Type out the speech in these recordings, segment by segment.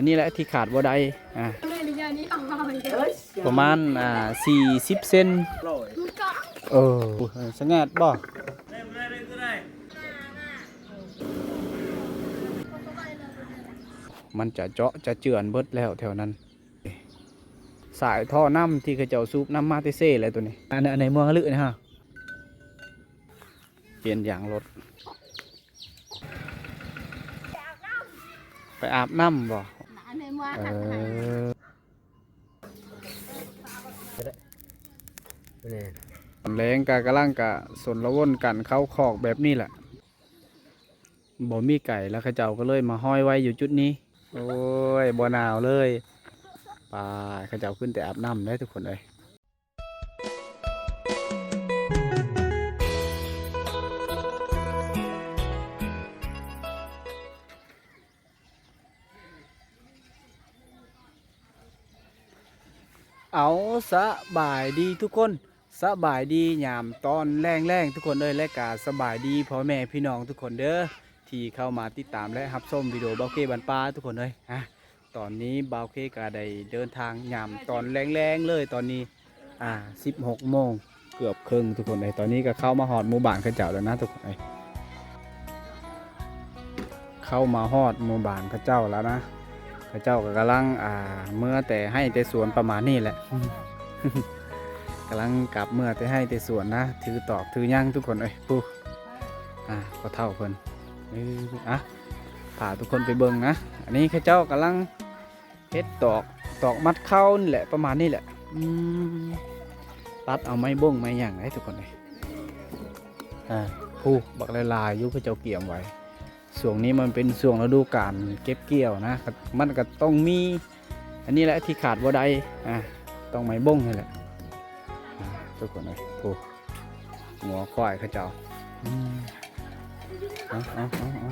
อันนี้แหละที่ขาดบ่ได้อ่าเลยหรือยังนี่อ๋อประมาณอ่า40เซนมันก็เออสงัดบ่มันจะเจาะจะเจือนเบิดแล้วแถวนั้น สายท่อน้ำที่เขาเจ้าสูบน้ำมาเตเซ่อะไรตัวนี้ อันในเมืองลึกนะฮะ เปลี่ยนยางรถ ไปอาบน้ำบ่ หนนเมืองเอหักหายอตอนแรงกากระล่างกะสนละวนกันเข้าคอกแบบนี้แหละบ่มีไก่แล้วเขาเจ้าก็เลยมาห้อยไว้อยู่จุดนี้ โอ้ยบ่หนาวเลยไปเขาเจ้าขึ้นแต่อาบน้ำได้ทุกคนเลย เอาสบายดีทุกคนสบายดียามตอนแรงแรงๆทุกคนเลยและกาสบายดีพ่อแม่พี่น้องทุกคนเด้อที่เข้ามาติดตามและรับชมวิดีโอเบาเก้บันปลาทุกคนเลยอะตอนนี้เบาเก้กาได้เดินทางยามตอนแรงแรงๆเลยตอนนี้อ่า16โมงเกือบครึ่งทุกคนเลยตอนนี้ก็เข้ามาหอดหมู่บ้านข้าเจ้าแล้วนะทุกคนเลยเข้ามาฮอดหมู่บ้านข้าเจ้าแล้วนะ เข้าเจ้าก็กำลังอ่าเมื่อแต่ให้แต่สวนประมาณนี้แหละ กำลังกลับเมื่อแต่ให้แต่สวนนะถือตอกถือย่างทุกคนเอ้ยปูอ่าก็เท่าเพิ่นเอ้ยอะพาทุกคนไปเบิ่งนะอันนี้เข้าเจ้ากำลังเฮ็ดตอกตอกมัดเข้านี่แหละประมาณนี้แหละอืมตัดเอาไม้บ้งไม้หย่างให้ทุกคนเลยอ่าผู้บักลายๆอยุพระเจ้าเกี่ยมไว้ ช่วงนี้มันเป็นช่วงฤดูกาลเก็บเกี่ยวนะมันก็ต้องมี อันนี้แหละที่ขาดบ่ได้อ่าต้องไม้บ้งนี่แหละอ่าทุกคนเลยโอ้หัวควายข้าเจ้าอืมเอาเอาเอาเอา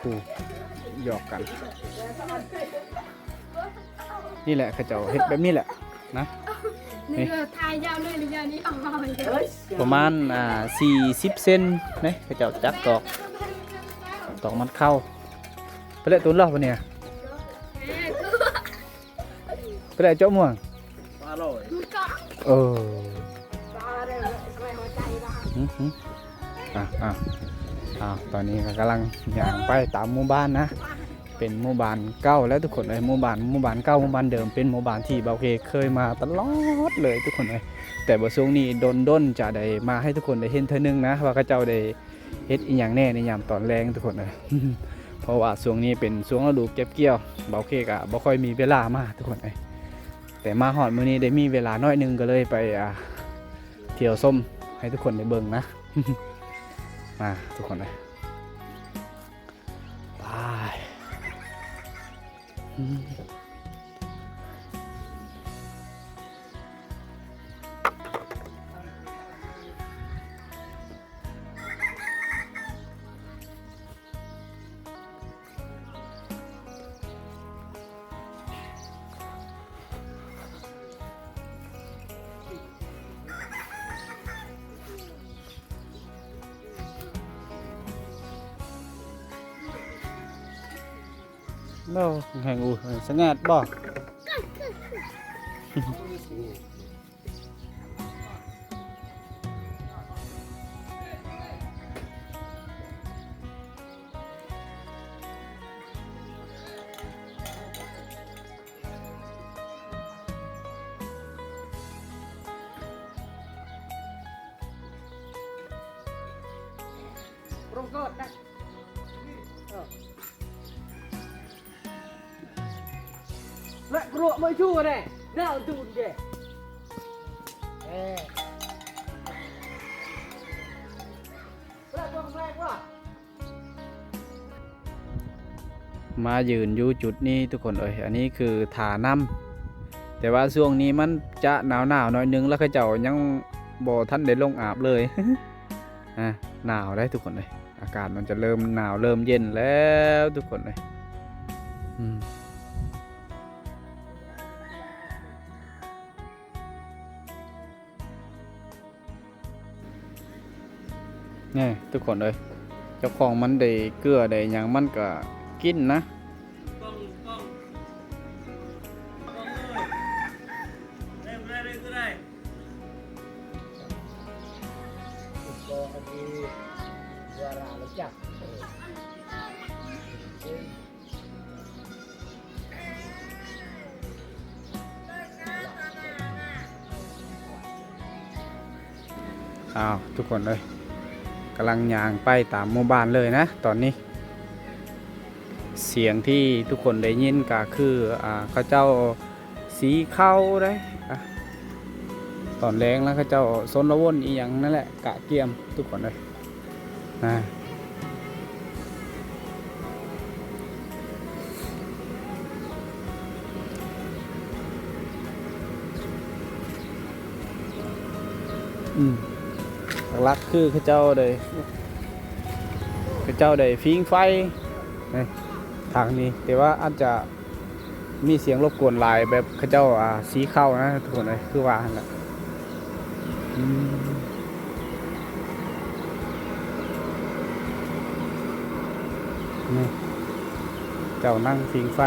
โอ้หยอกกัน นี่แหละข้าเจ้าเฮ็ดแบบนี้แหละนี่ ก็ทายยาวเลยหรือยังนี่อ๋อประมาณอ่าสี่สิบเซนนะเข้าเจ้าจักตอกตอกมันเข้าไปเลยตุนเล่าปะเนี่ยไปเลยเจ้าม่วงมันก็เออหืมหืมอะอะอะตอนนี้ก็กำลังย่างไปตามหมู่บ้านนะ เป็นหมู่บ้านเก่าแล้วทุกคนเลยหมู่บ้านหมู่บ้านเก่าหมู่บ้านเดิมเป็นหมู่บ้านที่เบาเคเคยมาตลอดเลยทุกคนเลยแต่บ่ช่วงนี้ดนด้นจะได้มาให้ทุกคนได้เห็นเธอนึงนะว่าเขาเจ้าได้เฮ็ดอีหยังแน่ในยามตอนแรงทุกคนเลยเพราะว่าช่วงนี้เป็นช่วงฤดูเก็บเกี่ยวเบาเคกะบ่ค่อยมีเวลามากทุกคนเลยแต่มาหอดมื้อนี้ได้มีเวลาน้อยหนึงก็เลยไปเที่ยวส้มให้ทุกคนได้เบิ่งนะมาทุกคนเลย อื มโน่แห่ง มายืนอยู่จุดนี้ทุกคนเอ้ยอันนี้คือฐาน้ำแต่ว่าช่วงนี้มันจะหนาวหนาวๆน่อยนึงแล้วเขาเจ้ายังบ่ท่านได้ลงอาบเลยอะหนาวได้ทุกคนเลยอากาศมันจะเริ่มหนาวเริ่มเย็นแล้วทุกคนเลยอืมนี่ทุกคนเลยเจ้าของมันได้เกลือได้ยังมันก็ กินนะอ้าวทุกคนเลยกำลังยางไปตามหมู่บ้านเลยนะ ตอนนี้ เสียงที่ทุกคนได้ยินก็คืออ่าเขาเจ้าสีเข้าได้อะตอนแรงแล้วเขาเจ้าซนละวนอีหยังนั่นแหละกะเกียมทุกคนเลยนะอืมหลักคือเขาเจ้าได้เขาเจ้าได้ฟิงไฟนี่างนี้แต่ว่าอาจจะมีเสียงรบกวนลายแบบเขาเจ้าอ่าสีเข้านะทุกคนเลยคือว่าหั่นแหละอืมนี่เจ้านั่งสิงไฟ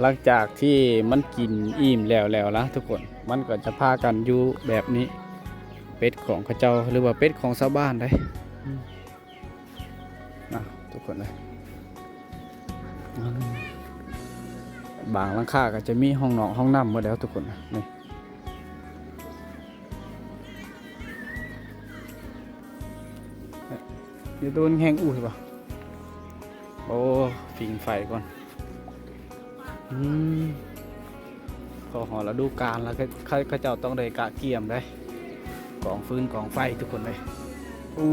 หลังจากที่มันกินอิ่มแล้วแล้วนะทุกคนมันก็จะพากันอยู่แบบนี้ เป็ดของเขาเจ้าหรือว่าเป็ดของชาวบ้านได้มนะทุกคนเลยบางหลังคาก็จะมีห้องนอนห้องน้ำมดแล้วทุกคนนี่เดี๋ยวโดนแห้งอู้หรือเปล่าโอ้ฟิงไฟก่อน อืมพอหอแล้วดูการแล้วก็เขาเขาเจ้าต้องได้กะเกียมได้กองฟืนกองไฟทุกคนเลยอู้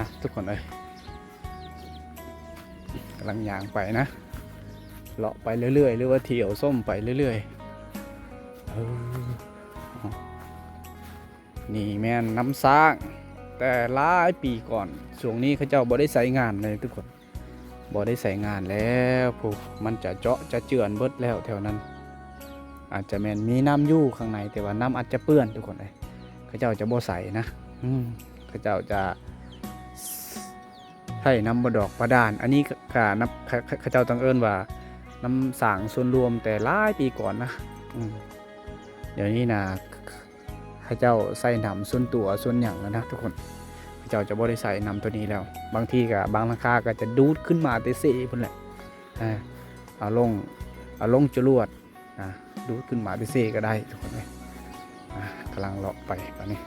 ะทุกคนเลยกำลังย่างไปนะเลาะไปเรื่อยๆ หรือว่าเที่ยวส้มไปเรื่อยๆเออเอานี่แม่นน้ำสร้างแต่หลายปีก่อนช่วงนี้เขาเจ้าบ่ได้ใส่งานเลยทุกคนบ่ได้ใส่งานแล้วพวกมันจะเจาะจะเจือนเบิดแล้วแถวนั้น อาจจะแม่นมีน้ำยู่ข้างในแต่ว่าน้ำอาจจะเปื้อนทุกคนเลยเขาเจ้าจะบ่ใส่นะอืมเขาเจ้าจะ ให้น้ำบดอกประดาน อันนี้ก็น้ำขาเขาเจ้าต้องเอิ้นว่าน้ำสางส่วนรวมแต่หลายปีก่อนนะเดี๋ยวนี้นะเขาเจ้าใส่น้ำส่วนตัวส่วนอย่างแล้วนะทุกคนเขาเจ้าจะบ่ได้ใส่น้ำตัวนี้แล้ว บางทีก็บางราคาก็จะดูดขึ้นมาแต่เสีพุ่นแหละเอาลงเอาลงจรวดอ่าดูดขึ้นมาแต่เซก็ได้ทุกคนเลยกำลังเลาะไปตอนนี้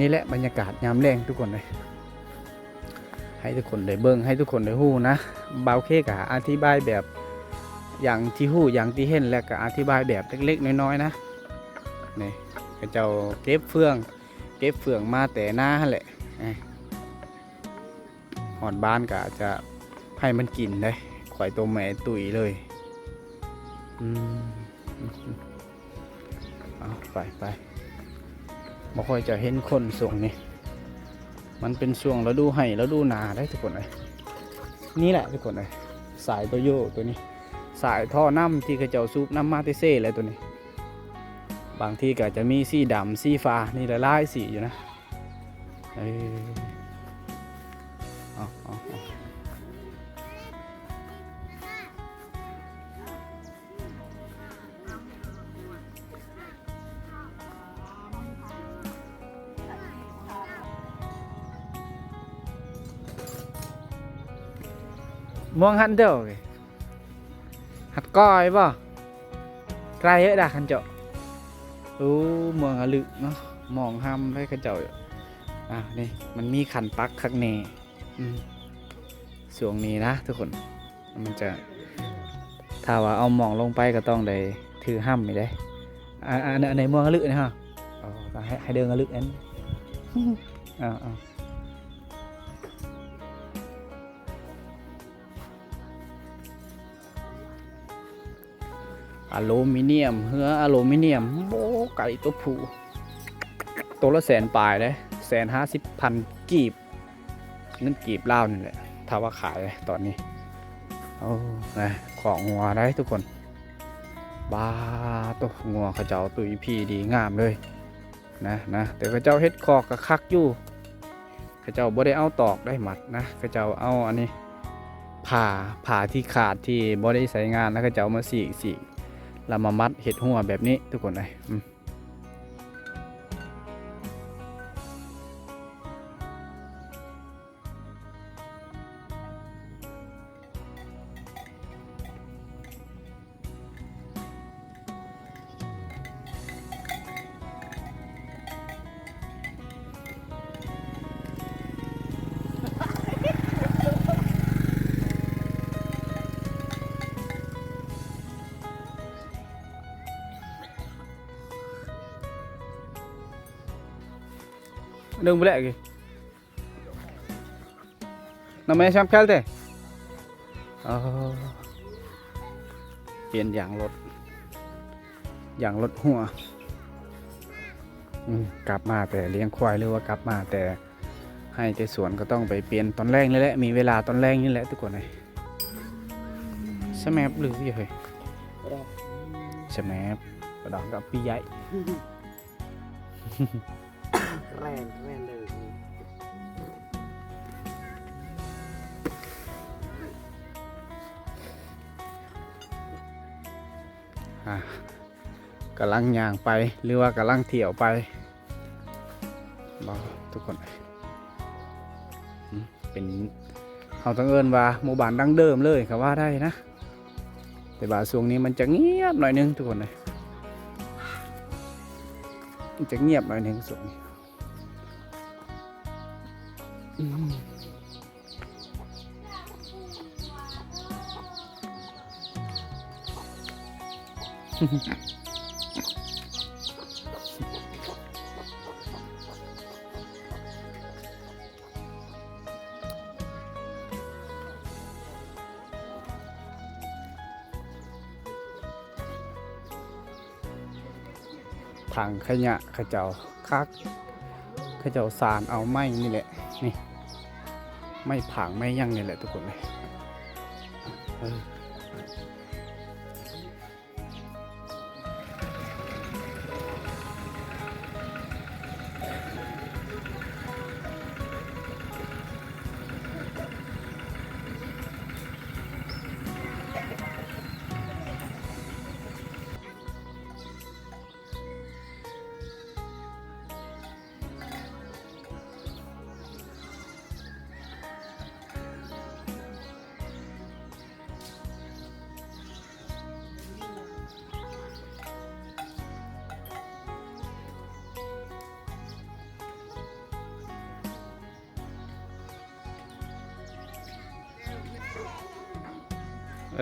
นี่แหละบรรยากาศยามแรงทุกคนเลย ให้ทุกคนได้เบิ่งให้ทุกคนได้ฮู้นะเบาเคกะอธิบายแบบอย่างที่ฮู้อย่างที่เห็นแล้วก็อธิบายแบบเล็กๆน้อยๆนะนี่เขาเจ้าเก็บเฟือง เก็บเฟืองมาแต่หน้าแหละอะหอนบ้านก็จะให้มันกินได้ข่อยตัวแม่ตุ๋ยเลยอืมเอาไปไปบ่ค่อยจะเห็นคนส่งนี่ มันเป็นช่วงฤดูให้ฤดูนาได้ทุกคนเลยนี่แหละทุกคนเลยสายตัวโยตัวนี้ สายท่อน้ำที่กระเจ้าซูปน้ำมาเตเซ่เลยตัวนี้ บางที่ก็จะมีสีดำสีฟ้านี่หลายๆสีอยู่นะเออเอาเอาเอา มองหันเด้อเว้ยหัดก้อยป่ไกลเยอะด่าคันเจาะโอ้เมืองอลึกเนาะมองห้ามได้กระเจาอยู่อะนี่มันมีขันปักข้างในอืมช่วงนี้นะทุกคน มันจะถ้าว่าเอามองลงไปก็ต้องได้ถือห้ามไม่ได้อ่าในในเมืองอลึกนะฮะให้เดินอลึกนั้นอ่าอ่ อลูมิเนียมเฮืออลูมิเนียมโบไก่ตัวผู้ตัวละแสนปลายเลยแสนห้าสิบพันกีบเงินกีบเล่านี่แหละถ้าว่าขายตอนนี้โอ้นะของงัวได้ทุกคนบ้าตัวงัวเขาเจ้าตุยพีดีงามเลยนะนะแต่เขาเจ้าเฮ็ดคอกกะคักอยู่เขาเจ้าบ่ได้เอาตอกได้หมัดนะเขาเจ้าเอาอันนี้ผ่าผ่าที่ขาดที่บ่ได้ใส่งานแล้วเขาเจ้ามาสีกสีก เรามามัดเห็ดหัวแบบนี้ทุกคนเลยางรถอย่างรถหัวกลับมาแต่เลี้ยงควายหรือว่ากลับมาแต่ให้แต่สวนก็ต้องไปเปลี่ยนตอนแรกนี่แหละ มีเวลาตอนแรกนี่แหละทุกคนเลยสแมปหรือยังไงสแมปกระดองกับปีใหญ่ แรงแรงเลยอะกำลังย่างไปหรือว่ากำลังเที่ยวไปบอกทุกคนเป็นเขาต้องเอินว่าหมู่บ้านดังเดิมเลยครับว่าได้นะ แต่ว่าช่วงนี้มันจะเงียบหน่อยนึงทุกคนเลยมันจะเงียบหน่อยนึงช่วงนี้ ถังขยะขเจ้าคัก เขาเจ้าสารเอาไม้นี่แหละนี่ไม่ผางไม่ยั่งนี่แหละทุกคนเลย เ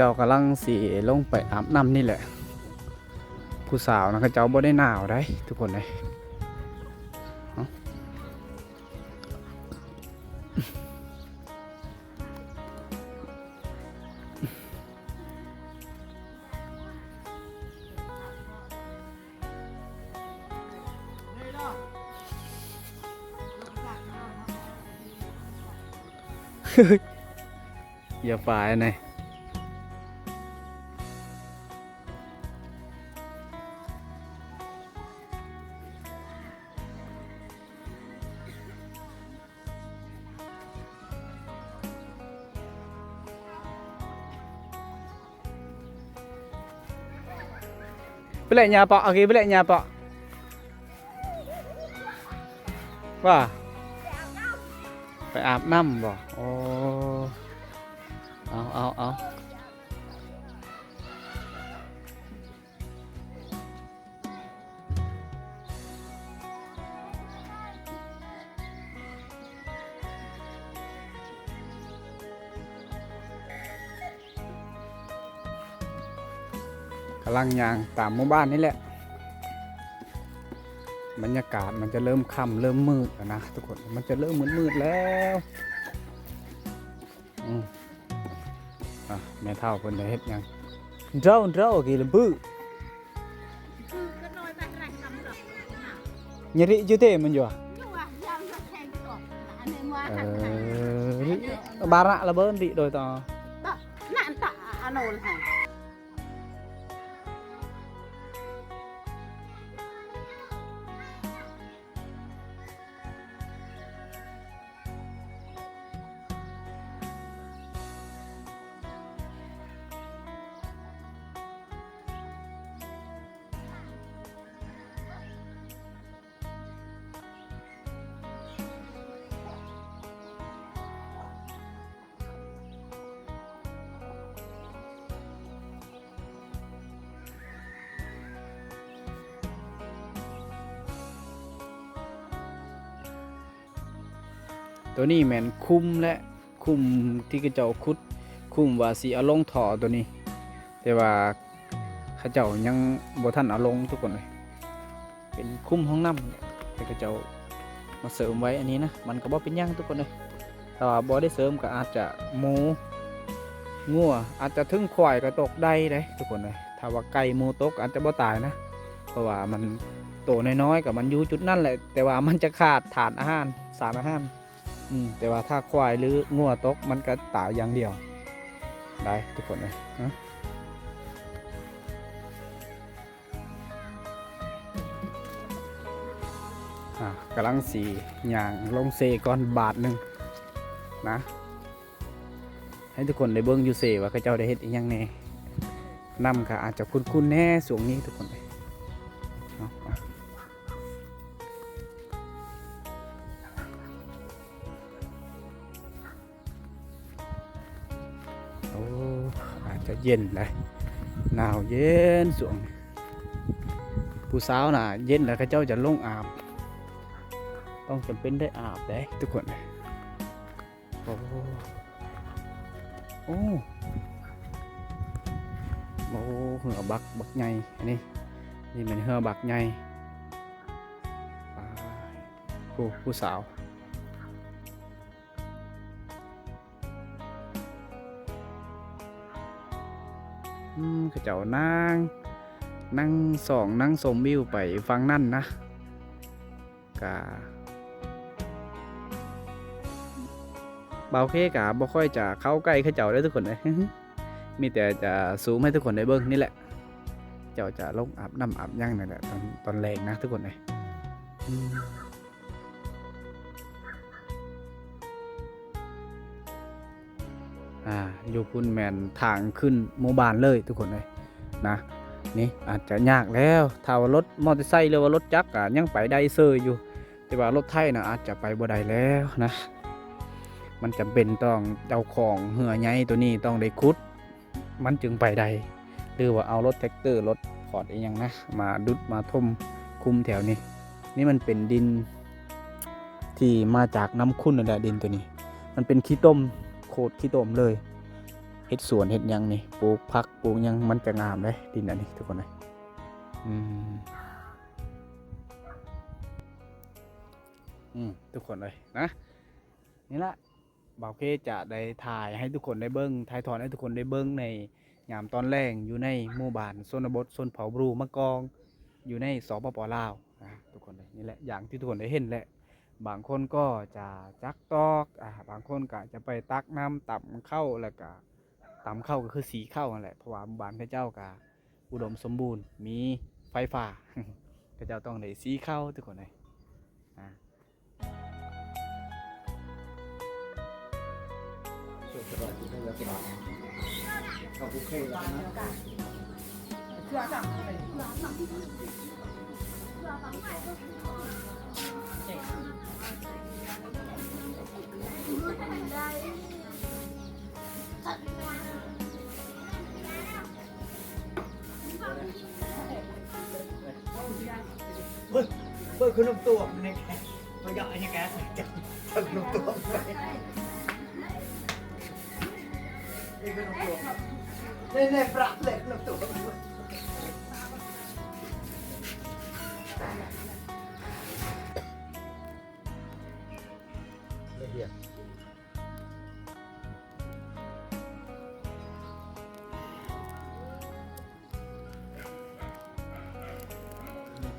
เจ้ากำลังสีลงไปอาบน้ำนี่แหละ ผู้สาวนะเขาเจ้าบ่ได้หนาวได้ทุกคนเลยเอ้าอย่าฝ่ายนะไปเลย nhà pọ kì ไปเลย nhà pọ ว่าไปอาบน้ำบ่โอ้เอาเอาเอาำลังยางตามหมู่บ้านนี่แหละ บรรยากาศมันจะเริ่มค่ำเริ่มมืดแล้วนะทุกคนมันจะเริ่มมืดมืดแล้วอืมอะแม่เท่าเพิ่นได้เฮ็ดยังเจ้าเจ้ากี่ลำปื้อคือก็น้อยไปแรงนำหรอกยริอยู่เต้มันอยู่อะนี่ว่ายังจะแทงก่อนอันนี้ว่าเอทางไหนอบาระระเบิดดิโดยต่อนั่นตาอโนนให้ ตัวนี้แมนคุ้มและคุ้มที่กระเจ้าคุด คุ้มว่าสิเอาลงถอตัวนี้ แต่ว่าเขาเจ้ายังบ่ทันเอาลงทุกคนเลยเป็นคุ้มห้องน้ำแต่เขาเจ้ามาเสริมไว้อันนี้นะมันก็บ่เป็นยังทุกคนเลยถ้าว่าบ่ได้เสริมก็อาจจะหมูงัวอาจจะถึงควายก็ตกได้เลยทุกคนเลยถ้าว่าไก่หมูตกอาจจะบ่ตายนะ เพราะว่ามันโตน้อยๆกับมันอยู่จุดนั่นแหละ แต่ว่ามันจะขาดฐานอาหารสารอาหาร อืมแต่ว่าถ้าควายหรืองัวตกมันก็ตายอย่างเดียว ได้ทุกคนเลยนะกำลังสีอย่างลงเซก่อนบาทหนึ่งนะ ให้ทุกคนได้เบิ้งอยู่เซว่าเขาเจ้าได้เฮ็ดอีหยังแน่นำค่ะอาจจะคุ้นๆแน่สวงนี้ทุกคนเลย เย็นเลยหนาวเย็นสวงผู้สาวน่ะ เย็นแล้วเขาเจ้าจะลงอาบ ต้องจำเป็นได้อาบเด้ทุกคนโอ้โอ้โอ้เหือบักบักใหญ่อันนี้นี่เป็นเหือบักใหญ่ไปผู้ผู้สาว เขาเจ้านั่งนั่งสองนั่งสมวิวไปฟังนั่นนะกะเบาเคกะบ่ค่อยจะเข้าใกล้เขาเจ้าได้ทุกคนเลยมีแต่จะซูมให้ทุกคนได้เบิ่งนี่แหละ เจ้าจะลงอาบน้ำอาบย่างนั่นแหละตอนตอนแรงนะทุกคนเลย อยู่พุ่นแมนทางขึ้นหมู่บ้านเลยทุกคนเลยนะนี่อาจจะยากแล้วถ้าว่ารถมอเตอร์ไซค์หรือว่ารถจักรอะยังไปได้เซยอยู่ แต่ว่ารถไทยนะอาจจะไปบ่ได้แล้วนะ มันจำเป็นต้องเจ้าของเหือใหญ่ตัวนี้ต้องได้คุด มันจึงไปได้หรือว่าเอารถแท็กเตอร์รถพอร์ตอีกอย่างนะมาดุดมาทมคุมแถวนี้ นี่มันเป็นดินที่มาจากน้ำขุ่นนั่นแหละดินตัวนี้ มันเป็นขี้ต้มโคตรขี้ต้มเลย เฮ็ดสวนเฮ็ดยังนี่ปลูกผักปลูกยังมันจะงามเลยดินอันนี้ทุกคนเลยอืมอืมทุกคนเลยนะนี่ละบ่าวเคจะได้ถ่ายให้ทุกคนได้เบิ้งถ่ายทอดให้ทุกคนได้เบิ้งในยามตอนแรกอยู่ในหมู่บ้านโซนบทโซนเผาบรูมะกอง อยู่ในสปปลาวนะทุกคนเลยนี่แหละอย่างที่ทุกคนได้เห็นแหละบางคนก็จะจักตอกอ่าบางคนก็จะไปตักน้ำต่ำเข้าแล้วก็ ต่ำเข้าก็คือสีเข้านั่นแหละเพราะว่าหมู่บ้านพระเจ้าก็อุดมสมบูรณ์ มีไฟฟ้าพระเจ้าต้องได้สีเข้าทุกคนเลยอ่าเบิกคุณน้ำตัวนี่แก ตัวใหญ่นี่แกจับจับน้ำตัวนี่คือน้ำตัวนี่นี่ปรับเล็กน้ำตัว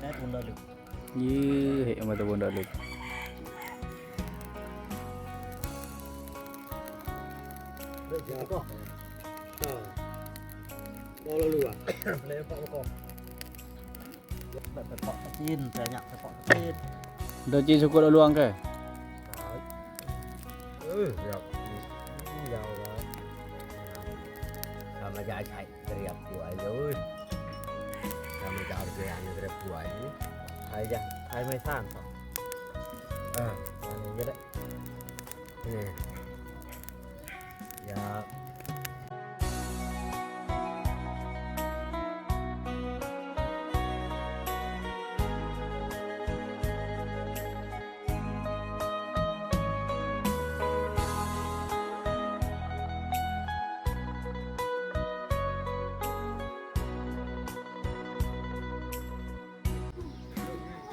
Tết luôn được ยื้อเหมาตะบนดอลิก Bây giờ có Ờ Bò lô lùa Lấy bò bò แบบไปเกาะตะกินแต่อยายอย่างไทยไม่สร้างครับ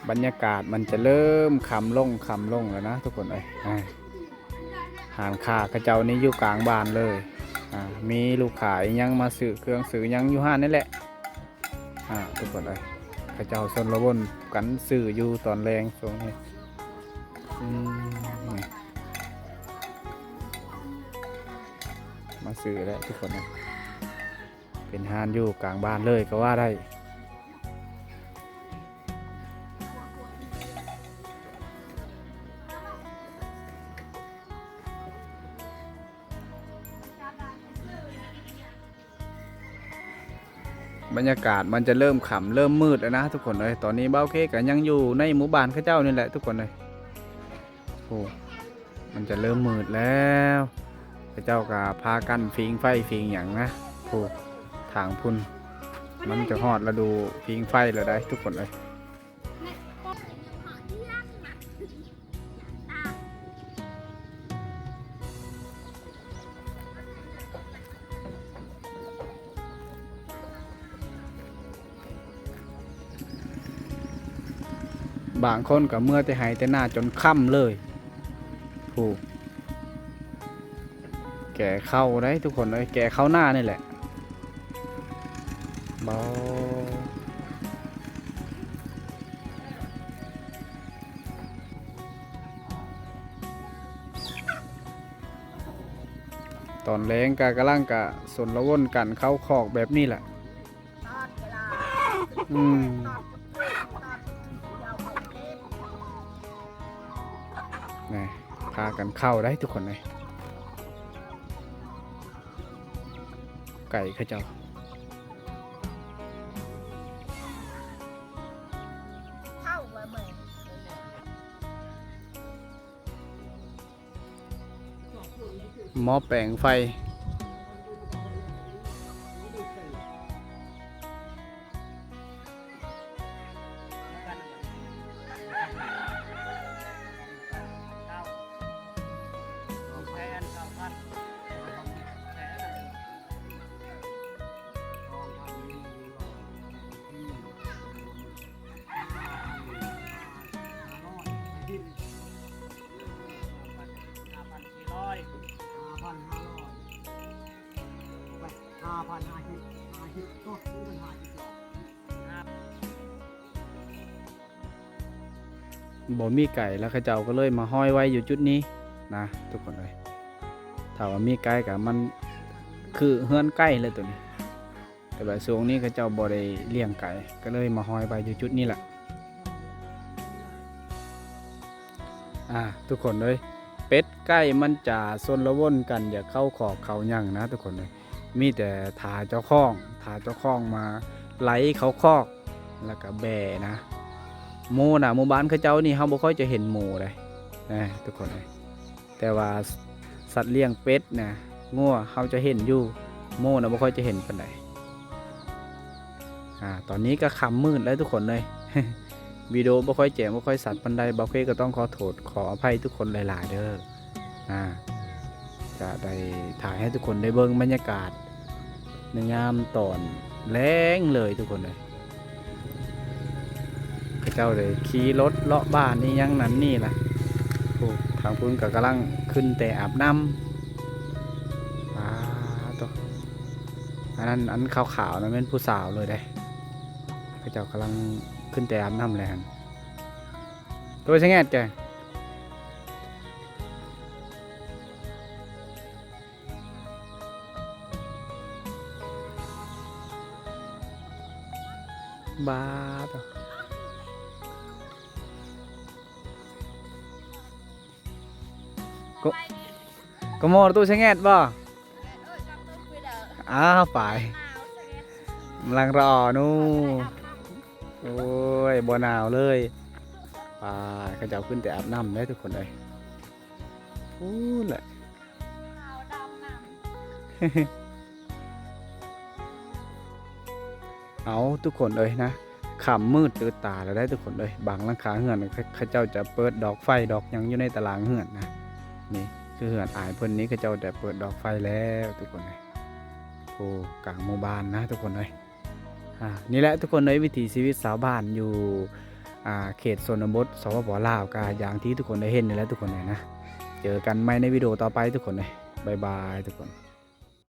บรรยากาศมันจะเริ่มคำลงคำลงแล้วนะทุกคนเอ้ยอ่าหานคากระเจ้านี้อยู่กลางบ้านเลยอ่ามีลูกขายยังมาซื้อเครื่องซื้อยังอยู่ห้านนี่แหละอ่าทุกคนเอ้ยกระเจ้าชนระวนกันซื้ออยู่ตอนแรงช่วงนี้มาซื้อแล้วทุกคนเอ้ยเป็นหานอยู่กลางบ้านเลยก็ว่าได้ บรรยากาศมันจะเริ่มขำเริ่มมืดแล้วนะทุกคนเลยตอนนี้เบ้าเค้กก็ยังอยู่ในหมู่บ้านข้าเจ้านี่แหละทุกคนเลยโอ้มันจะเริ่มมืดแล้วข้าเจ้าก็พากันฟิงไฟฟิงอย่างนะโอ้ทางพุ่นมันจะฮอดระดูฟิงไฟแล้วได้ทุกคนเลย บางคนก็เมื่อแต่หายแต่หน้าจนค่ำเลยโอ้แก่เข้าได้ทุกคนเลยแก่เข้าหน้านี่แหละเบาตอนแรงกากระลังกะสนละวนกันเข้าคอกแบบนี้แหละ อืมากันเข้าได้ทุกคนเลยไก่เขาเจ้าเข้ามาเหมือนหม้อแปลงไฟานห้าสิบห้าสิบก็ซื้อมันหาสิบสองบ่มีไก่แล้วเขาเจ้าก็เลยมาห้อยไว้อยู่จุดนี้นะ ทุกคนเลยถ้าว่ามีไก่กับมันคือเฮือนไก่เลยตัวนี้ แต่ว่าช่วงนี้เขาเจ้าบ่ได้เลี้ยงไก่ก็เลยมาห้อยไว้อยู่จุดนี้แหละอ่าทุกคนเลยเป็ดไก่มันจะซนละว่นกันอย่าเข้าขอกเขายั่งนะ ทุกคนเลย มีแต่ถาเจ้าข้องถาเจ้าข้องมาไหลเขาคอกแล้วก็แบ่นะหมูนะหมู่บ้านเขาเจ้านี่เฮาบ่ค่อยจะเห็นหมูเลยนะทุกคนเลยแต่ว่าสัตว์เลี้ยงเป็ดนะงัวเฮาจะเห็นอยู่หมูนะบ่ค่อยจะเห็นปานใดอ่าตอนนี้ก็ค่ำมืดแล้วทุกคนเลยวิดีโอบ่ค่อยแจ่มบ่ค่อยสัตว์ปานใดบ่เคก็ต้องขอโทษขออภัยทุกคนหลาย ๆ เด้ออ่า จะได้ถ่ายให้ทุกคนได้เบิ่งบรรยากาศในยามตอนแรงเลยทุกคนเลยเขาเจ้าเลยขี่รถเลาะบ้านนี่ยังนั้นนี่ล่ะโอ้ทางพุ่นก็กำลังขึ้นแต่อาบน้ำว้าตัวอันนั้นอันขาวๆนะเป็นผู้สาวเลยได้เขาเจ้ากำลังขึ้นแต่อาบน้ำแรงตัวช่างแง บ้าตัวก็มอตู้ช่างแงดบ่เอ้ยจำต้องคุยเด้ออ้าวไปหนาวใช่ไหมกำลังรอนู่โอ้ยบ่หนาวเลยไปเขาจะเอาขึ้นแต่อาบน้ำได้ทุกคนเลยโอ้แหละ เอาทุกคนเลยนะขำมืดตื่นตาแล้วได้ทุกคนเลยบางลังคาเหือนเขาเขาเจ้าจะเปิดดอกไฟดอกยังอยู่ในตารางเหือนนะนี่คือเหือนอายเพิ่นนี้เขาเจ้าจะเปิดดอกไฟแล้วทุกคนเลยโอ้กลางหมู่บ้านนะทุกคนเลยอ่านี่แหละทุกคนเลยวิถีชีวิตสาวบ้านอยู่อ่าเขตชนบทสปปลาวกาอย่างที่ทุกคนได้เห็นนี่แหละทุกคนเลยนะเจอกันใหม่ในวิดีโอต่อไปทุกคนเลยบายบายทุกคน